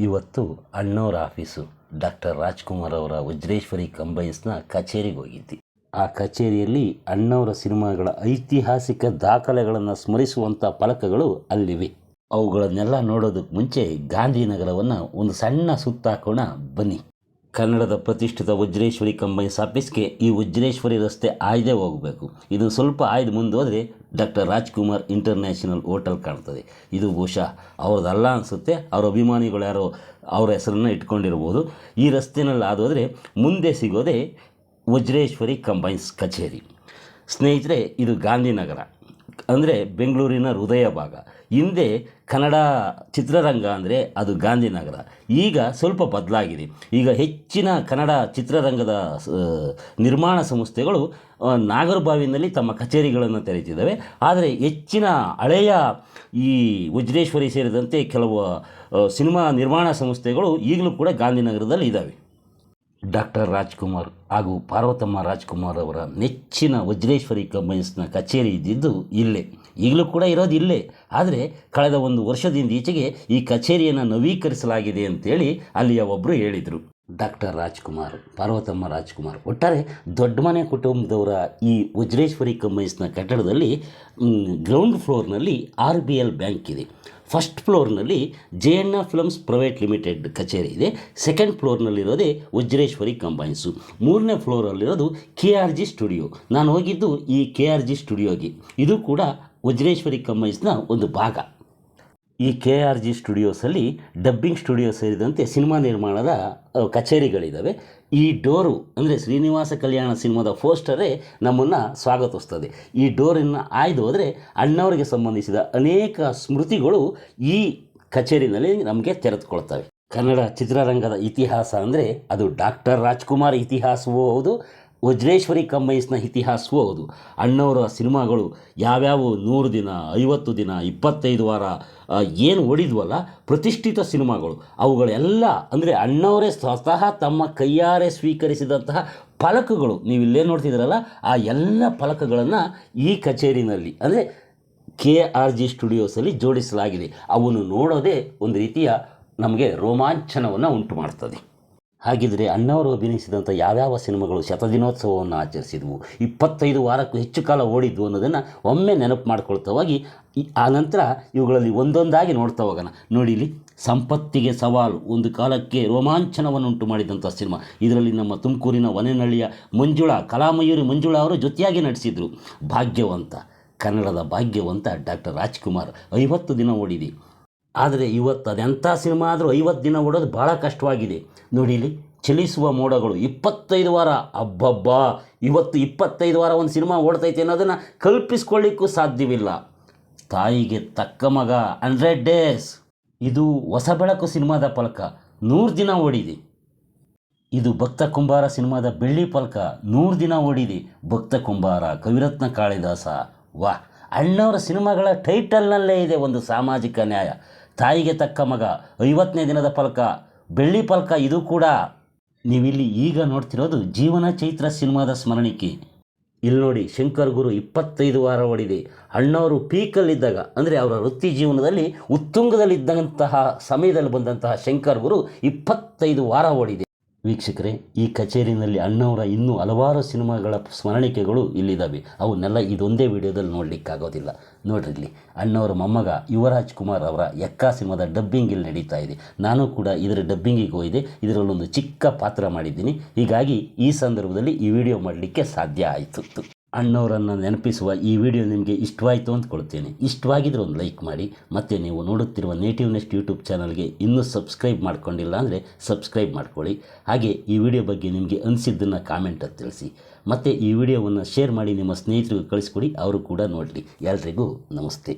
ಇವತ್ತು ಅಣ್ಣವರ office. Doctor Rajkumar ಅವರ ವಜ್ರೇಶ್ವರಿ ಕಂಬೈನ್ಸ್ನ ಕಚೇರಿಗೆ ಹೋಗಿದ್ದಿ. ಆ ಕಚೇರಿಯಲ್ಲಿ ಅಣ್ಣವರ ಸಿನಿಮಾಗಳ ಐತಿಹಾಸಿಕ ದಾಖಲೆಗಳನ್ನು ಸ್ಮರಿಸುವಂಥ ಫಲಕಗಳು ಅಲ್ಲಿವೆ. ಅವುಗಳನ್ನೆಲ್ಲ ನೋಡೋದಕ್ಕೆ ಮುಂಚೆ ಗಾಂಧಿನಗರವನ್ನು ಒಂದು ಸಣ್ಣ ಸುತ್ತಾಕೋಣ ಬನ್ನಿ. ಕನ್ನಡದ ಪ್ರತಿಷ್ಠಿತ ವಜ್ರೇಶ್ವರಿ ಕಂಬೈನ್ಸ್ ಆಫೀಸ್ಗೆ ಈ ವಜ್ರೇಶ್ವರಿ ರಸ್ತೆ ಆಯ್ದೇ ಹೋಗಬೇಕು. ಇದು ಸ್ವಲ್ಪ ಆಯ್ದು ಮುಂದೆ ಹೋದರೆ ಡಾಕ್ಟರ್ ರಾಜ್ಕುಮಾರ್ ಇಂಟರ್ನ್ಯಾಷನಲ್ ಹೋಟೆಲ್ ಕಾಣ್ತದೆ. ಇದು ಬಹುಶಃ ಅವ್ರದ್ದಲ್ಲ ಅನಿಸುತ್ತೆ. ಅವರ ಅಭಿಮಾನಿಗಳು ಯಾರೋ ಅವರ ಹೆಸರನ್ನು ಇಟ್ಕೊಂಡಿರ್ಬೋದು. ಈ ರಸ್ತೆನಲ್ಲಿ ಆದೋದ್ರೆ ಮುಂದೆ ಸಿಗೋದೇ ವಜ್ರೇಶ್ವರಿ ಕಂಬೈನ್ಸ್ ಕಚೇರಿ. ಸ್ನೇಹಿತರೆ, ಇದು ಗಾಂಧಿನಗರ. ಅಂದರೆ ಬೆಂಗಳೂರಿನ ಹೃದಯ ಭಾಗ. ಹಿಂದೆ ಕನ್ನಡ ಚಿತ್ರರಂಗ ಅಂದರೆ ಅದು ಗಾಂಧಿನಗರ. ಈಗ ಸ್ವಲ್ಪ ಬದಲಾಗಿದೆ. ಈಗ ಹೆಚ್ಚಿನ ಕನ್ನಡ ಚಿತ್ರರಂಗದ ನಿರ್ಮಾಣ ಸಂಸ್ಥೆಗಳು ನಾಗರಬಾವಿನಲ್ಲಿ ತಮ್ಮ ಕಚೇರಿಗಳನ್ನು ತೆರೆತಿದ್ದಾವೆ ಆದರೆ ಹೆಚ್ಚಿನ ಹಳೆಯ ಈ ವಜ್ರೇಶ್ವರಿ ಸೇರಿದಂತೆ ಕೆಲವು ಸಿನಿಮಾ ನಿರ್ಮಾಣ ಸಂಸ್ಥೆಗಳು ಈಗಲೂ ಕೂಡ ಗಾಂಧಿನಗರದಲ್ಲಿ ಇದ್ದಾವೆ. ಡಾಕ್ಟರ್ ರಾಜ್ಕುಮಾರ್ ಹಾಗೂ ಪಾರ್ವತಮ್ಮ ರಾಜ್ಕುಮಾರ್ ಅವರ ನೆಚ್ಚಿನ ವಜ್ರೇಶ್ವರಿ ಕಂಬೈನ್ಸ್ನ ಕಚೇರಿ ಇದ್ದಿದ್ದು ಇಲ್ಲೇ. ಈಗಲೂ ಕೂಡ ಇರೋದು ಇಲ್ಲೇ. ಆದರೆ ಕಳೆದ ಒಂದು ವರ್ಷದಿಂದ ಈಚೆಗೆ ಈ ಕಚೇರಿಯನ್ನು ನವೀಕರಿಸಲಾಗಿದೆ ಅಂತೇಳಿ ಅಲ್ಲಿಯ ಒಬ್ಬರು ಹೇಳಿದರು. ಡಾಕ್ಟರ್ ರಾಜ್ಕುಮಾರ್, ಪಾರ್ವತಮ್ಮ ರಾಜ್ಕುಮಾರ್. ಒಟ್ಟಾರೆ ದೊಡ್ಡ ಮನೆ ಕುಟುಂಬದವರ ಈ ವಜ್ರೇಶ್ವರಿ ಕಂಬೈನ್ಸ್ನ ಕಟ್ಟಡದಲ್ಲಿ ಗ್ರೌಂಡ್ ಫ್ಲೋರ್ನಲ್ಲಿ ಆರ್ ಬಿ ಎಲ್ ಬ್ಯಾಂಕ್ ಇದೆ. First ಫ್ಲೋರ್ನಲ್ಲಿ J N A films private limited ಕಚೇರಿ ಇದೆ. ಸೆಕೆಂಡ್ ಫ್ಲೋರ್ನಲ್ಲಿರೋದೇ ವಜ್ರೇಶ್ವರಿ ಕಂಬೈನ್ಸು. ಮೂರನೇ ಫ್ಲೋರಲ್ಲಿರೋದು ಕೆ ಆರ್ ಜಿ ಸ್ಟುಡಿಯೋ ನಾನು ಹೋಗಿದ್ದು ಈ ಕೆ ಆರ್ ಜಿ ಸ್ಟುಡಿಯೋಗೆ ಇದು ಕೂಡ ವಜ್ರೇಶ್ವರಿ ಕಂಬೈನ್ಸ್ನ ಒಂದು ಭಾಗ. ಈ ಕೆ ಆರ್ ಜಿ ಸ್ಟುಡಿಯೋಸಲ್ಲಿ ಡಬ್ಬಿಂಗ್ ಸ್ಟುಡಿಯೋ ಸೇರಿದಂತೆ ಸಿನಿಮಾ ನಿರ್ಮಾಣದ ಕಚೇರಿಗಳಿದ್ದಾವೆ ಈ ಡೋರು, ಅಂದರೆ ಶ್ರೀನಿವಾಸ ಕಲ್ಯಾಣ ಸಿನಿಮಾದ ಪೋಸ್ಟರೇ ನಮ್ಮನ್ನು ಸ್ವಾಗತಿಸ್ತದೆ. ಈ ಡೋರನ್ನು ಆಯ್ದು ಹೋದರೆ ಅಣ್ಣವರಿಗೆ ಸಂಬಂಧಿಸಿದ ಅನೇಕ ಸ್ಮೃತಿಗಳು ಈ ಕಚೇರಿನಲ್ಲಿ ನಮಗೆ ತೆರೆದುಕೊಳ್ತವೆ. ಕನ್ನಡ ಚಿತ್ರರಂಗದ ಇತಿಹಾಸ ಅಂದರೆ ಅದು ಡಾಕ್ಟರ್ ರಾಜ್ಕುಮಾರ್ ಇತಿಹಾಸವೂ ಹೌದು ವಜ್ರೇಶ್ವರಿ ಕಂಬೈಸ್ನ ಇತಿಹಾಸವೂ ಹೌದು. ಅಣ್ಣವರ ಸಿನಿಮಾಗಳು ಯಾವ್ಯಾವ? ನೂರು ದಿನ, ಐವತ್ತು ದಿನ, ಇಪ್ಪತ್ತೈದು ವಾರ ಏನು ಓಡಿದ್ವಲ್ಲ? ಪ್ರತಿಷ್ಠಿತ ಸಿನಿಮಾಗಳು. ಅವುಗಳೆಲ್ಲ ಅಂದರೆ ಅಣ್ಣವರೇ ಸ್ವತಃ ತಮ್ಮ ಕೈಯಾರೆ ಸ್ವೀಕರಿಸಿದಂತಹ ಫಲಕಗಳು. ನೀವು ಇಲ್ಲೇ ನೋಡ್ತಿದ್ದೀರಲ್ಲ, ಆ ಎಲ್ಲ ಫಲಕಗಳನ್ನು ಈ ಕಚೇರಿನಲ್ಲಿ, ಅಂದರೆ ಕೆ ಆರ್ ಜಿ ಸ್ಟುಡಿಯೋಸಲ್ಲಿ ಜೋಡಿಸಲಾಗಿದೆ. ಅವನ್ನು ನೋಡೋದೇ ಒಂದು ರೀತಿಯ ನಮಗೆ ರೋಮಾಂಚನವನ್ನು ಉಂಟು ಮಾಡ್ತದೆ ಹಾಗಿದ್ರೆ ಅಣ್ಣವರು ಅಭಿನಯಿಸಿದಂಥ ಯಾವ್ಯಾವ ಸಿನಿಮಾಗಳು ಶತದಿನೋತ್ಸವವನ್ನು ಆಚರಿಸಿದ್ವು, ಇಪ್ಪತ್ತೈದು ವಾರಕ್ಕೂ ಹೆಚ್ಚು ಕಾಲ ಓಡಿದ್ವು ಅನ್ನೋದನ್ನು ಒಮ್ಮೆ ನೆನಪು ಮಾಡ್ಕೊಳ್ತಾ ಹೋಗಿ ಆ ನಂತರ ಇವುಗಳಲ್ಲಿ ಒಂದೊಂದಾಗಿ ನೋಡ್ತಾ ಹೋಗೋಣ. ನೋಡಿ ಇಲ್ಲಿ ಸಂಪತ್ತಿಗೆ ಸವಾಲು, ಒಂದು ಕಾಲಕ್ಕೆ ರೋಮಾಂಚನವನ್ನುಂಟು ಮಾಡಿದಂಥ ಸಿನಿಮಾ. ಇದರಲ್ಲಿ ನಮ್ಮ ತುಮಕೂರಿನ ವನೆನಳ್ಳಿಯ ಮಂಜುಳಾ, ಕಲಾಮಯೂರಿ ಮಂಜುಳಾ ಅವರು ಜೊತೆಯಾಗಿ ನಟಿಸಿದರು. ಭಾಗ್ಯವಂತ, ಕನ್ನಡದ ಭಾಗ್ಯವಂತ ಡಾಕ್ಟರ್ ರಾಜ್ಕುಮಾರ್, ಐವತ್ತು ದಿನ ಓಡಿದೆ. ಆದರೆ ಇವತ್ತು ಅದೆಂಥ ಸಿನಿಮಾ ಆದರೂ ಐವತ್ತು ದಿನ ಓಡೋದು ಭಾಳ ಕಷ್ಟವಾಗಿದೆ. ನೋಡಿ ಇಲ್ಲಿ ಚಲಿಸುವ ಮೋಡಗಳು ಇಪ್ಪತ್ತೈದು ವಾರ. ಅಬ್ಬಬ್ಬಾ! ಇವತ್ತು ಇಪ್ಪತ್ತೈದು ವಾರ ಒಂದು ಸಿನಿಮಾ ಓಡ್ತೈತೆ ಅನ್ನೋದನ್ನು ಕಲ್ಪಿಸ್ಕೊಳ್ಳಿಕ್ಕೂ ಸಾಧ್ಯವಿಲ್ಲ. ತಾಯಿಗೆ ತಕ್ಕ ಮಗ ಹಂಡ್ರೆಡ್ ಡೇಸ್. ಇದು ಹೊಸ ಬೆಳಕು ಸಿನಿಮಾದ ಫಲಕ ನೂರು ದಿನ ಓಡಿದೆ. ಇದು ಭಕ್ತ ಕುಂಬಾರ ಸಿನಿಮಾದ ಬೆಳ್ಳಿ ಫಲಕ ನೂರು ದಿನ ಓಡಿದೆ. ಭಕ್ತ ಕುಂಬಾರ, ಕವಿರತ್ನ ಕಾಳಿದಾಸ. ವಾ ಅಣ್ಣವರ ಸಿನಿಮಾಗಳ ಟೈಟಲ್ನಲ್ಲೇ ಇದೆ ಒಂದು ಸಾಮಾಜಿಕ ನ್ಯಾಯ. ತಾಯಿಗೆ ತಕ್ಕ ಮಗ, ಐವತ್ತನೇ ದಿನದ ಫಲಕ, ಬೆಳ್ಳಿ ಫಲಕ ಇದು ಕೂಡ. ನೀವಿಲ್ಲಿ ಈಗ ನೋಡ್ತಿರೋದು ಜೀವನ ಚೈತ್ರ ಸಿನಿಮಾದ ಸ್ಮರಣಿಕೆ. ಇಲ್ಲಿ ನೋಡಿ, ಶಂಕರ್ ಗುರು ಇಪ್ಪತ್ತೈದು ವಾರ ಓಡಿದೆ. ಅಣ್ಣವರು ಪೀಕಲ್ಲಿದ್ದಾಗ, ಅಂದರೆ ಅವರ ವೃತ್ತಿ ಜೀವನದಲ್ಲಿ ಉತ್ತುಂಗದಲ್ಲಿದ್ದಂತಹ ಸಮಯದಲ್ಲಿ ಬಂದಂತಹ ಶಂಕರ್ ಗುರು ಇಪ್ಪತ್ತೈದು ವಾರ ಓಡಿದೆ. ವೀಕ್ಷಕರೇ, ಈ ಕಚೇರಿನಲ್ಲಿ ಅಣ್ಣವರ ಇನ್ನೂ ಹಲವಾರು ಸಿನಿಮಾಗಳ ಸ್ಮರಣಿಕೆಗಳು ಇಲ್ಲಿದ್ದಾವೆ. ಅವನ್ನೆಲ್ಲ ಇದೊಂದೇ ವಿಡಿಯೋದಲ್ಲಿ ನೋಡಲಿಕ್ಕಾಗೋದಿಲ್ಲ. ನೋಡ್ರಿ ಇಲ್ಲಿ, ಅಣ್ಣವರ ಮೊಮ್ಮಗ ಯುವರಾಜ್ ಕುಮಾರ್ ಅವರ ಎಕ್ಕಾ ಸಿನಿಮಾದ ಡಬ್ಬಿಂಗ್ ಇಲ್ಲಿ ನಡೀತಾ ಇದೆ. ನಾನು ಕೂಡ ಇದರ ಡಬ್ಬಿಂಗಿಗೆ ಹೋಗಿದೆ ಇದರಲ್ಲೊಂದು ಚಿಕ್ಕ ಪಾತ್ರ ಮಾಡಿದ್ದೀನಿ. ಹೀಗಾಗಿ ಈ ಸಂದರ್ಭದಲ್ಲಿ ಈ ವಿಡಿಯೋ ಮಾಡಲಿಕ್ಕೆ ಸಾಧ್ಯ ಆಯಿತು. ಅಣ್ಣವರನ್ನು ನೆನಪಿಸುವ ಈ ವಿಡಿಯೋ ನಿಮಗೆ ಇಷ್ಟವಾಯಿತು ಅಂದ್ಕೊಳ್ತೇನೆ ಇಷ್ಟವಾಗಿದ್ರೆ ಒಂದು ಲೈಕ್ ಮಾಡಿ, ಮತ್ತು ನೀವು ನೋಡುತ್ತಿರುವ ನೇಟಿವ್ ನೆಸ್ಟ್ ಯೂಟ್ಯೂಬ್ ಚಾನಲ್ಗೆ ಇನ್ನೂ ಸಬ್ಸ್ಕ್ರೈಬ್ ಮಾಡ್ಕೊಂಡಿಲ್ಲ ಅಂದರೆ ಸಬ್ಸ್ಕ್ರೈಬ್ ಮಾಡ್ಕೊಳ್ಳಿ. ಹಾಗೆ ಈ ವಿಡಿಯೋ ಬಗ್ಗೆ ನಿಮಗೆ ಅನಿಸಿದ್ದನ್ನು ಕಾಮೆಂಟಲ್ಲಿ ತಿಳಿಸಿ. ಮತ್ತು ಈ ವಿಡಿಯೋವನ್ನು ಶೇರ್ ಮಾಡಿ ನಿಮ್ಮ ಸ್ನೇಹಿತರಿಗೂ ಕಳಿಸ್ಕೊಡಿ, ಅವರು ಕೂಡ ನೋಡಲಿ. ಎಲ್ರಿಗೂ ನಮಸ್ತೆ.